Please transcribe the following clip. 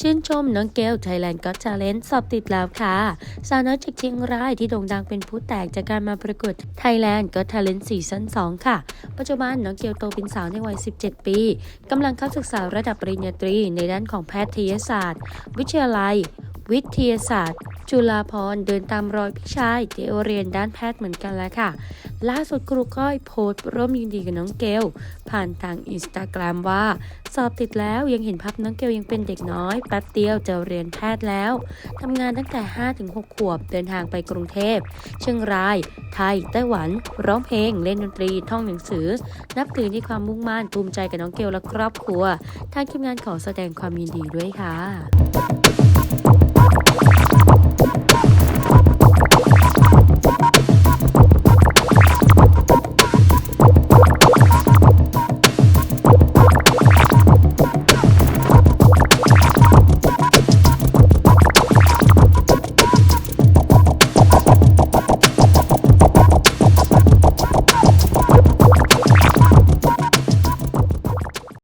ชื่นชมน้องเกลไทยแลนด์ก็ t าเลน t สอบติดแล้วค่ะ สาวน้อยจากเชียงรายที่โด่งดังเป็นผู้แตกจากการมาประกวดไทยแลนด์ก็ t าเลน t ซีซั่น2ค่ะ ปัจจุบันน้องเกลโตเป็นสาวในวัย 17 ปีกำลังเข้าศึกษาระดับปริญญาตรีในด้านของแพทยศาสตร์ วิทยาลัย วิทยาศาสตร์ จุฬาภรเดินตามรอยพี่ชายที่เรียนด้านแพทย์เหมือนกันแล้วค่ะ ล่าสุดครูก้อยโพสต์ร่วมยินดีกับน้องเกลผ่านทางอินสตาแกรมว่า สอบติดแล้วยังเห็นภาพน้องเกลยังเป็นเด็กน้อยแป๊บเดียวจะเรียนแพทย์แล้วทำงานตั้งแต่ 5-6 ขวบเดินทางไปกรุงเทพ เชียงราย ไทย ไต้หวัน ร้องเพลง เล่นดนตรี ท่องหนังสือ นับถือในความมุ่งมั่นภูมิใจกับน้องเกลและครอบครัว ทางทีมงานขอแสดงความยินดีด้วยค่ะ